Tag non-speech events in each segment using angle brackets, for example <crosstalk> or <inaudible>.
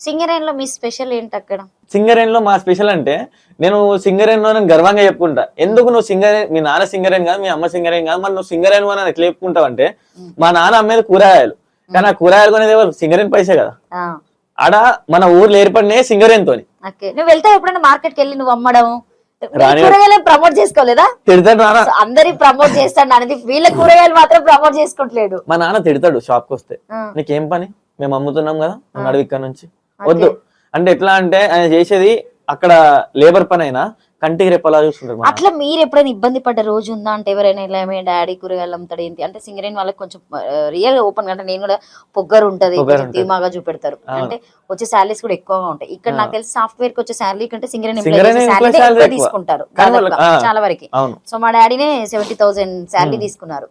సింగరేన్లో మీ special ఏంటి అక్కడ సింగరేన్లో మా స్పెషల్ అంటే నేను సింగరేన్లో నేను గర్వంగా చెప్పుకుంటా. ఎందుకు నువ్వు సింగరేన్ మీ నాన్న సింగరేన్ కాదు మీ అమ్మ సింగరేన్ కాదు మరి నువ్వు సింగరేన్ అని ఎట్లా చెప్పుకుంటావు అంటే మా నాన్న అమ్మేది కూరగాయలు. కానీ ఆ కూరగాయలు కొనేది ఎవరు? సింగరేన్ పైసే కదా. ఆడ మన ఊర్లో ఏర్పడినే ఓకే. నువ్వు వెళ్తావు ఎప్పుడైనా మార్కెట్కి వెళ్ళి నువ్వు అమ్మడం? కూరగాయలు ప్రమోట్ చేసుకోలేదా? తిడతాడు నాన్న. అందరి ప్రమోట్ చేస్తాడు అనేది వీళ్ళ కూరగాయలు మాత్రం ప్రమోట్ చేసుకుంటలేడు. మా నాన్న తిడతాడు షాప్కి వస్తే. నీకేం పని? మేము అమ్ముతున్నాం కదా నడువు ఇక్కడ నుంచి. వద్దు అంటే ఎట్లా అంటే ఆయన చేసేది అక్కడ లేబర్ పని అయినా కంటికి రెప్పలా చూస్తుంటారు. అట్లా మీరు ఎప్పుడైనా ఇబ్బంది పడ్డ రోజు ఉందా అంటే ఎవరైనా ఇలా మీ డాడీ కూరగాయలు అమ్ముతాడు ఏంటి అంటే సింగరేన్ వాళ్ళకి కొంచెం రియల్ ఓపెన్ అంటే నేను కూడా పొగ్గరు ఉంటది. ధీమాగా చూపెడతారు. అంటే వచ్చే శాలరీస్ కూడా ఎక్కువగా ఉంటాయి ఇక్కడ. నాకు తెలిసి సాఫ్ట్వేర్కి వచ్చే శాలరీ కంటే ఎక్కువ. తీసుకుంటారు. చాలా వరకు సో మా డాడీనే సెవెంటీ థౌసండ్ శాలరీ Hmm. తీసుకున్నారు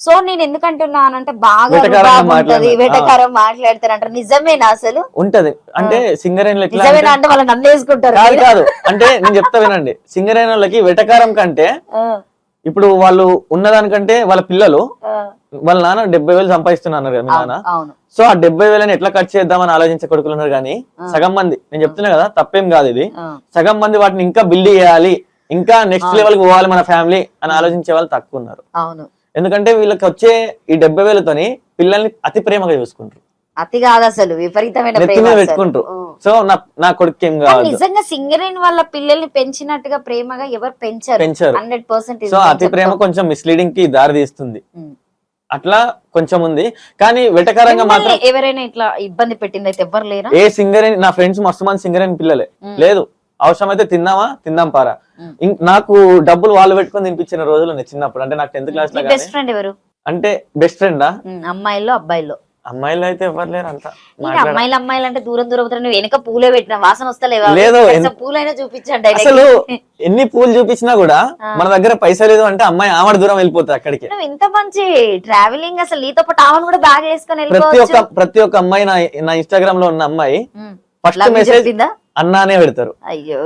సో నేను ఎందుకంటున్నానంటే బాగా. వెటకారం మాట్లాడతారు అంటారు నిజమేనా అసలు? ఉంటది. అంటే నిజమేనా అంటే- వాళ్ళు కాదు కాదు. అంటే నేను చెప్తా వినండి. సింగరేన్ వాళ్ళకి వెటకారం కంటే ఇప్పుడు వాళ్ళు ఉన్నదానికంటే వాళ్ళ పిల్లలు వాళ్ళ నాన్న డెబ్బై వేలు సంపాదిస్తున్నారు కదా మీ నాన్న. సో ఆ డెబ్బై వేలని ఎట్లా ఖర్చు చేద్దామని ఆలోచించే కొడుకులు ఉన్నారు కానీ సగం మంది. నేను చెప్తున్నా కదా తప్పేం కాదు ఇది. సగం మంది వాటిని ఇంకా బిల్డ్ చేయాలి. ఇంకా నెక్స్ట్ లెవెల్కి పోవాలి మన ఫ్యామిలీ అని ఆలోచించే వాళ్ళు తక్కువ ఉన్నారు. అవును. ఎందుకంటే వీళ్ళకి వచ్చే ఈ డెబ్బై వేలతోని పిల్లల్ని అతి ప్రేమగా చూసుకుంటారు. అతి కాదు అసలు విపరీతమైన ప్రేమ. పెట్టుకుంటారు. సో నా నా కొడుకు ఏం కావాలి నిజంగా సింగరేన్ వాళ్ళ పిల్లల్ని పెంచినట్టుగా ప్రేమగా ఎవరు పెంచారు. పెంచారు. హండ్రెడ్ పర్సెంట్ సో అతి ప్రేమ కొంచెం మిస్లీడింగ్కి దారి తీస్తుంది. అట్లా కొంచెం ఉంది. కానీ వెటకరంగా మాత్రం ఎవరైనా ఇట్లా ఇబ్బంది పెట్టింది అయితే ఎవ్వరు లేరా? ఏ సింగర్ నా ఫ్రెండ్స్ మస్తు మంది సింగర్ అని పిల్లలే. లేదు. అవసరమైతే తిందామా? తిందాం పారా. నాకు డబ్బులు వాళ్ళు పెట్టుకొని తినిపించిన రోజులు ఉన్నాయి చిన్నప్పుడు అంటే నాకు టెన్త్ క్లాస్లో బెస్ట్ ఫ్రెండ్ ఎవరు? అంటే బెస్ట్ ఫ్రెండా? ఉమ్, అమ్మాయిల్లో అబ్బాయిల్లో. అమ్మాయిలు అయితే ఎవరు లేరు అంత అమ్మాయిలు అమ్మాయిలు అంటే దూరం దూరం. నువ్వు వెనక పూలే పెట్టిన వాసన వస్తలేవా? లేదు, కనీసం ఎన్- పూలైనా చూపించండి. అసలు <laughs> ఎన్ని పూలు చూపించినా కూడా. మన దగ్గర పైసా లేదు అంటే అమ్మాయి ఆవిడ దూరం వెళ్ళిపోతుంది అక్కడికి. నువ్వు ఇంత మంచి ట్రావెలింగ్ అసలు నీతో పాటు ఆమెను కూడా బ్యాగ్ వేసుకొని ప్రతి ఒక్క ప్రతి ఒక్క అమ్మాయి నా ఇన్స్టాగ్రామ్లో ఉన్న అమ్మాయి ఫస్ట్ మెసేజ్ అన్నానే పెడతారు. అయ్యో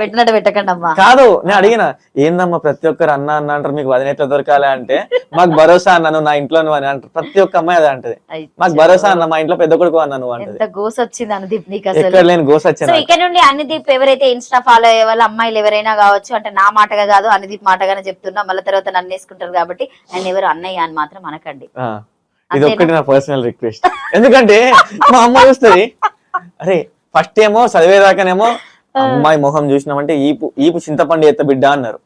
పెట్టినట్టు పెట్టకండి అమ్మా కాదు నేను అడిగిన ఏందమ్మా ప్రతి ఒక్కరు అన్న అన్న అంటారు మీకు వదిన ఎట్లా దొరకాలి? అంటే మాకు భరోసా అన్నాను నా ఇంట్లో అని అంటారు. ప్రతి ఒక్క అమ్మాయి అదే అంటది. మాకు భరోసా అన్న మా ఇంట్లో పెద్ద కొడుకు అన్న నువ్వు అంటది. ఎంత గోస వచ్చింది అనుదీప్ నీకు అసలు? ఎక్కడ లేని గోస సో వచ్చిన ఇక్కడ నుండి అనుదీప్ ఎవరైతే ఇన్స్టా ఫాలో అయ్యే వాళ్ళ అమ్మాయిలు ఎవరైనా కావచ్చు అంటే నా మాటగా కాదు అనుదీప్ మాటగానే చెప్తున్నా. మళ్ళీ తర్వాత నన్ను వేసుకుంటారు కాబట్టి ఆయన ఎవరు అన్నయ్య అని మాత్రం అనకండి. ఆ, ఇది? ఒక్కటి నా పర్సనల్ రిక్వెస్ట్ ఎందుకంటే మా అమ్మ చూస్తుంది అరే ఫస్ట్ ఏమో చదివేదాకానేమో అమ్మాయి మొహం చూసినామంటే ఈపు ఈపు చింతపండు ఎత్త బిడ్డ అన్నారు.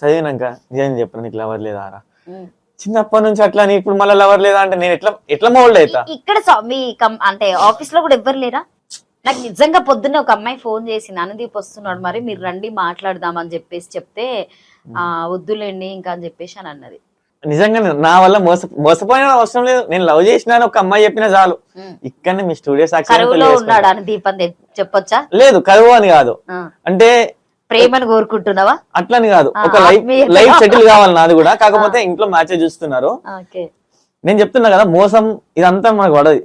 చదివినాక నిజం చెప్పను నీకు లవర్ లేదా రా? ఉమ్. చిన్నప్పటి నుంచి అట్లా నీ ఇప్పుడు మళ్ళీ లవర్ లేదా? అంటే నేను ఎట్లా ఎట్లా మోల్డ్ అవుతా ఇక్కడ మీ అంటే ఆఫీస్లో కూడా ఎవ్వరు లేరా? నాకు నిజంగా పొద్దున్న ఒక అమ్మాయి ఫోన్ చేసింది అనుదీప్ వస్తున్నాడు మరి మీరు రండి మాట్లాడదాం అని చెప్పేసి చెప్తే ఆ వద్దులేండి ఇంకా అని చెప్పేసి అని అన్నది. నిజంగా నా వల్ల మోస మోసపోయిన అవసరం లేదు. నేను లవ్ చేసిన ఒక అమ్మాయి చెప్పిన చాలు. ఇక్కడనే మీ స్టూడియో సాక్షి చెప్పొచ్చా? లేదు కరువు అని కాదు. అంటే ప్రేమను కోరుకుంటున్నావా? అట్లని కాదు. ఒక లైఫ్. లైఫ్ సెటిల్ కావాలి నాది కూడా. కాకపోతే ఇంట్లో మ్యాచ్ చూస్తున్నారు. నేను చెప్తున్నా కదా మోసం ఇదంతా మనకు పడదు.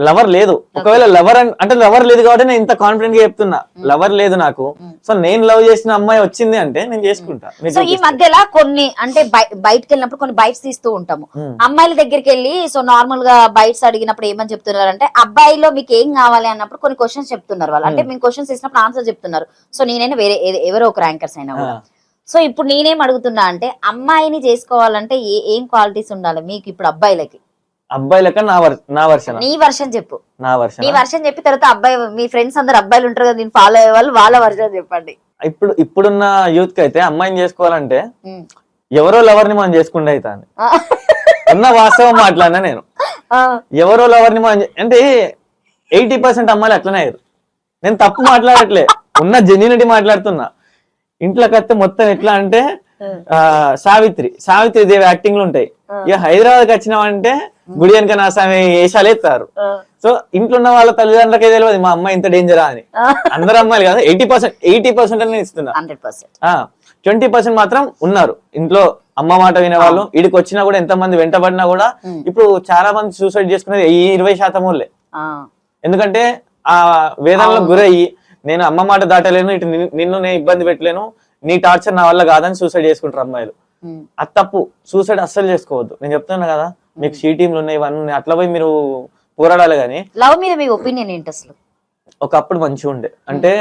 లవర్ లేదు. ఒకవేళ లవర్ అంటే లవర్ లేదు కాబట్టి నేను ఇంత కాన్ఫిడెంట్గా చెప్తున్నా. లవర్ లేదు నాకు. సో నేను లవ్ చేసిన అమ్మాయి వచ్చింది అంటే నేను చేసుకుంటా. సో ఈ. మధ్యలో కొన్ని అంటే బయ- బయటకు వెళ్ళినప్పుడు కొన్ని బైట్స్ తీస్తూ ఉంటాము. అమ్మాయిల దగ్గరికి వెళ్ళి సో నార్మల్గా బైట్స్ అడిగినప్పుడు ఏమని చెప్తున్నారు అంటే అబ్బాయిలో మీకు ఏం కావాలి? అన్నప్పుడు కొన్ని క్వశ్చన్స్ చెప్తున్నారు వాళ్ళు. అంటే మేము. క్వశ్చన్స్ ఇచ్చినప్పుడు ఆన్సర్ చెప్తున్నారు. సో నేనైనా వేరే ఎవరో ఒక ర్యాంకర్స్ అయినా కూడా. సో ఇప్పుడు నేనేం అడుగుతున్నా అంటే అమ్మాయిని చేసుకోవాలంటే ఏ ఏం క్వాలిటీస్ ఉండాలి మీకు ఇప్పుడు అబ్బాయిలకి? అబ్బాయి లెక్క నా వర్ నా వర్షన్ నీ వర్షన్ చెప్పు. నా వర్షన్ నీ వర్షన్ చెప్పి తర్వాత అబ్బాయి మీ ఫ్రెండ్స్ అందరు అబ్బాయిలు ఉంటారు కదా నేను ఫాలో అయ్యే వాళ్ళు వాళ్ళ వర్షన్ చెప్పండి. ఇప్పుడు ఇప్పుడున్న యూత్కి అయితే అమ్మాయిని చేసుకోవాలంటే. ఎవరో లవర్ని మనం చేసుకుంటే అవుతాను ఆ. ఉన్న వాస్తవం మాట్లాడినా నేను. ఎవరో లవర్ని మనం అంటే ఎయిటీ పర్సెంట్ అమ్మాయిలు అట్లనే అయ్యారు. నేను తప్పు మాట్లాడట్లే. ఉన్న జెన్యునిటీ మాట్లాడుతున్నా. ఇంట్లోకి వస్తే మొత్తం ఎట్లా అంటే సావిత్రి సావిత్రి దేవి యాక్టింగ్లు ఉంటాయి. ఇక హైదరాబాద్కి వచ్చినామంటే గుడి వెనక నా స్వామి వేషాలు ఎత్తారు. సో ఇంట్లో ఉన్న వాళ్ళ తల్లిదండ్రులకే తెలియదు మా అమ్మాయి ఇంత డేంజరా అని. అందరు అమ్మాయిలు కదా ఎయిటీ పర్సెంట్ ఎయిటీ పర్సెంట్ అని ఇస్తున్నా ట్వంటీ పర్సెంట్. మాత్రం ఉన్నారు. ఇంట్లో అమ్మ మాట వినేవాళ్ళు వీడికి వచ్చినా కూడా ఎంత మంది వెంటబడినా కూడా. ఇప్పుడు చాలా మంది సూసైడ్ చేసుకునేది ఈ ఇరవై శాతం వాళ్ళే. ఎందుకంటే ఆ వేదనలో గురయ్యి నేను అమ్మ మాట దాటలేను ఇటు నిన్ను నేను ఇబ్బంది పెట్టలేను నీ టార్చర్ నా వల్ల కాదని సూసైడ్ చేసుకుంటారు అమ్మాయిలు. అది తప్పు. సూసైడ్ అస్సలు చేసుకోవద్దు. నేను చెప్తున్నా కదా మీకు షీ టీంలు ఉన్నాయి ఇవన్నీ ఉన్నాయి. అట్లా పోయి మీరు పోరాడాలి కానీ లవ్ మీద మీ ఒపీనియన్ ఏంటి అసలు? ఒకప్పుడు మంచిగా ఉండే. అంటే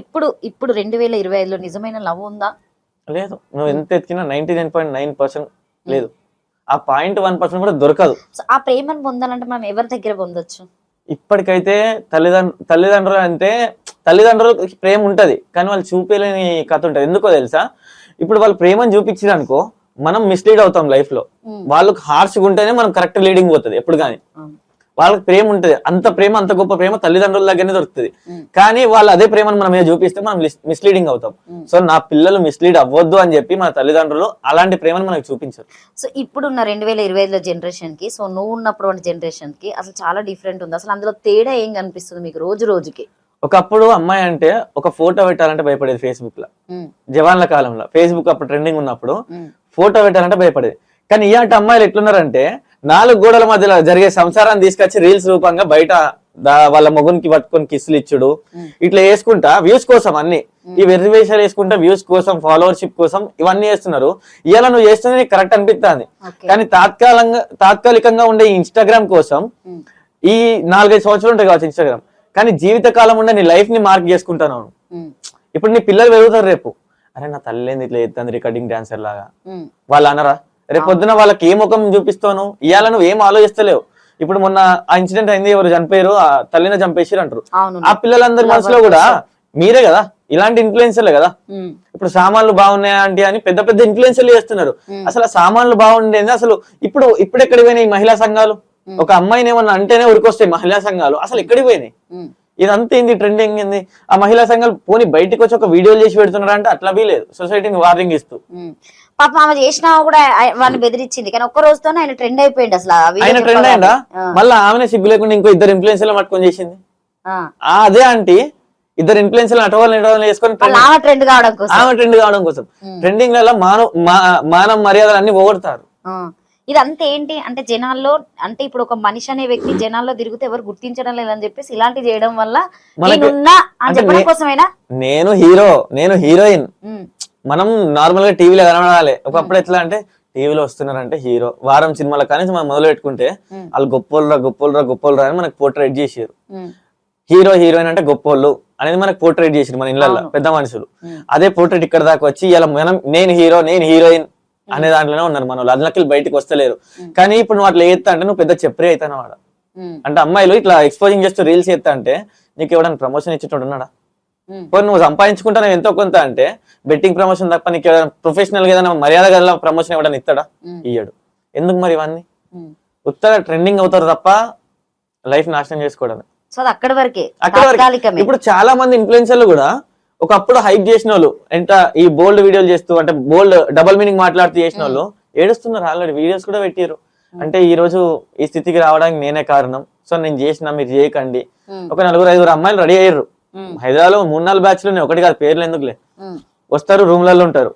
ఇప్పుడు ఇప్పుడు రెండు వేల ఇరవై ఐదులో నిజమైన లవ్ ఉందా? లేదు. నువ్వు ఎంత ఎత్తికినా ninety nine point nine percent లేదు. ఆ పాయింట్ వన్ పర్సెంట్ కూడా దొరకదు. సో ఆ ప్రేమను పొందాలంటే మనం ఎవరి దగ్గర పొందొచ్చు? ఇప్పటికైతే తల్లిదండ్రు తల్లిదండ్రులు అంటే తల్లిదండ్రులకు ప్రేమ ఉంటది కానీ వాళ్ళు చూపేలేని కథ ఉంటది. ఎందుకో తెలుసా? ఇప్పుడు వాళ్ళు ప్రేమను చూపించారు అనుకో మనం మిస్లీడ్ అవుతాం లైఫ్లో. వాళ్ళకి హార్ష్గా ఉంటేనే మనం కరెక్ట్ లీడింగ్ పోతుంది ఎప్పుడు కానీ. వాళ్ళకి ప్రేమ ఉంటది అంత ప్రేమ అంత గొప్ప ప్రేమ తల్లిదండ్రుల దగ్గరనే దొరుకుతుంది. కానీ వాళ్ళు అదే ప్రేమను మనం మీద చూపిస్తే మనం మిస్లీడింగ్ అవుతాం. సో నా పిల్లలు మిస్లీడ్ అవ్వద్దు అని చెప్పి మన తల్లిదండ్రులు అలాంటి ప్రేమను మనకు చూపించారు. సో ఇప్పుడున్న రెండు వేల ఇరవై ఐదులో జనరేషన్కి సో నువ్వు ఉన్నప్పుడు జనరేషన్కి అసలు చాలా డిఫరెంట్ ఉంది. అసలు అందులో తేడా ఏం కనిపిస్తుంది మీకు రోజు రోజుకి? ఒకప్పుడు అమ్మాయి అంటే ఒక ఫోటో పెట్టాలంటే భయపడేది ఫేస్బుక్లో. జవాన్ల కాలంలో. ఫేస్బుక్ అప్పుడు ట్రెండింగ్ ఉన్నప్పుడు ఫోటో పెట్టాలంటే భయపడేది. కానీ ఇలాంటి అమ్మాయిలు ఎట్లున్నారంటే నాలుగు గోడల మధ్యలో జరిగే సంసారాన్ని తీసుకొచ్చి రీల్స్ రూపంగా బయట వాళ్ళ మొగునికి పట్టుకొని కిస్సులు ఇచ్చుడు. ఇట్లా వేసుకుంటా వ్యూస్ కోసం అన్ని. ఈ వెర్రి వేషాలు వేసుకుంటా వ్యూస్ కోసం ఫాలోవర్షిప్ కోసం ఇవన్నీ చేస్తున్నారు ఇవాళ నువ్వు చేస్తుంది కరెక్ట్ అనిపిస్తుంది కానీ తాత్కాలికంగా తాత్కాలికంగా ఉండే ఇన్స్టాగ్రామ్ కోసం ఈ నాలుగైదు సంవత్సరాలు ఉంటాయి కావచ్చు ఇన్స్టాగ్రామ్ కానీ జీవితకాలం ఉండే నీ లైఫ్ని మార్క్ చేసుకుంటాను ఇప్పుడు నీ పిల్లలు పెరుగుతారు రేపు. అరే నా తల్లి ఏంది ఇట్లా ఎత్తుంది రికార్డింగ్ డాన్సర్ లాగా. వాళ్ళు అనరా? రేపు పొద్దున వాళ్ళకి ఏ ముఖం చూపిస్తాను? ఇవాళ నువ్వు ఏం ఆలోచిస్తలేవు. ఇప్పుడు మొన్న ఆ ఇన్సిడెంట్ అయింది ఎవరు చనిపోయారు ఆ తల్లిని చంపేసారు అంటారు. ఆ పిల్లలందరి మనసులో కూడా మీరే కదా ఇలాంటి ఇన్ఫ్లుయెన్సర్లే కదా. ఇప్పుడు సామాన్లు బాగున్నాయా అంటే అని పెద్ద పెద్ద ఇన్ఫ్లుయెన్సర్లు చేస్తున్నారు. అసలు ఆ సామాన్లు బాగుండేది అసలు ఇప్పుడు ఇప్పుడు ఎక్కడికి పోయినాయి ఈ మహిళా సంఘాలు? ఒక అమ్మాయిని ఏమన్నా అంటేనే ఉరికొస్తాయి మహిళా సంఘాలు. అసలు ఎక్కడికి పోయినాయి? ఇదంతా ఏంది ట్రెండింగ్ ఏంది? ఆ మహిళా సంఘాలు పోనీ బయటికి వచ్చి ఒక వీడియోలు చేసి పెడుతున్నారా అంటే అట్లా లేదు. సొసైటీని వార్నింగ్ ఇస్తూ. పాపం ఆమె చేసినా కూడా వాడిని బెదిరించింది. కానీ ఒక్క రోజుతోనే ఆయన ట్రెండ్ అయిపోయింది అసలు ఆయన ట్రెండ్. ఆ, మళ్ళీ ఆమెనే సిగ్గు లేకుండా ఇంకో ఇద్దరు ఇన్ఫ్లుయెన్సర్లు పట్టుకొని చేసింది. అదే ఆంటీ ఇద్దరు ఇన్ఫ్లుయెన్సర్లు అటవాళ్ళు ఇటవాళ్ళు వేసుకొని ఆమె ట్రెండ్ కావడం కోసం. ట్రెండింగ్లలో మానవ మానవ మర్యాదలు అన్ని పోగొడతారు. ఇదంతా ఏంటి అంటే జనాల్లో అంటే ఇప్పుడు ఒక మనిషి అనే వ్యక్తి జనాల్లో తిరిగితే ఎవరు గుర్తించడం లేదని చెప్పేసి ఇలాంటి చేయడం వల్ల మనకి- నేనున్నా అని అంటే చెప్పడం నే- కోసమేనా? నేను హీరో నేను హీరోయిన్. మనం నార్మల్గా టీవీలో కనబడాలి ఒకప్పుడు ఎట్లా అంటే టీవీలో వస్తున్నారంటే హీరో. వారం సినిమాల కానీ మనం మొదలు పెట్టుకుంటే. వాళ్ళు గొప్పోళ్ళరా గొప్పోళ్ళరా గొప్పోళ్ళరా అని మనకు పోర్ట్రేట్ చేసారు హీరో హీరోయిన్ అంటే గొప్పోళ్ళు అనేది మనకు పోర్ట్రేట్ చేసారు మన ఇళ్ళల్లో పెద్ద మనుషులు. అదే పోర్ట్రేట్ ఇక్కడ దాకా వచ్చి ఇలా మనం నేను హీరో నేను హీరోయిన్ అనే దాంట్లోనే ఉన్నారు మన వాళ్ళు బయటకు వస్తలేరు. కానీ ఇప్పుడు నువ్వు అట్లా చేస్తా అంటే నువ్వు పెద్ద చెప్పరే అవుతాను వాడు అంటే అమ్మాయిలు ఇట్లా ఎక్స్పోజింగ్ చేస్తూ రీల్స్ చేస్తా అంటే నీకు ఎవడన్నా ప్రమోషన్ ఇచ్చేటోడు ఉన్నాడా? పోనీ నువ్వు సంపాదించుకుంటావు ఎంతో కొంత అంటే బెట్టింగ్ ప్రమోషన్ తప్ప నీకు ప్రొఫెషనల్గా ఏదైనా మర్యాద గల ప్రమోషన్ ఇవ్వడానికి ఇస్తాడా? ఇయ్యడు. ఎందుకు మరి ఇవన్నీ? ఉమ్. ఉత్తగా ట్రెండింగ్ అవుతారు తప్ప లైఫ్ నాశనం చేసుకోవడమే. సో అక్కడి వరకే ఇప్పుడు చాలా మంది ఇన్ఫ్లుయెన్సర్లు కూడా ఒకప్పుడు హైప్ చేసిన వాళ్ళు ఎంత ఈ బోల్డ్ వీడియోలు చేస్తూ అంటే బోల్డ్ డబల్ మీనింగ్ మాట్లాడుతూ చేసిన వాళ్ళు ఏడుస్తున్నారు ఆల్రెడీ వీడియోస్ కూడా పెట్టారు అంటే ఈ రోజు ఈ స్థితికి రావడానికి నేనే కారణం. సో నేను చేసిన మీరు చేయకండి. ఒక నలుగురు ఐదుగురు అమ్మాయిలు రెడీ అయ్యారు హైదరాబాద్లో మూడు నాలుగు బ్యాచ్లు ఒకటి కాదు పేర్లు ఎందుకులే? వస్తారు రూమ్లలో ఉంటారు.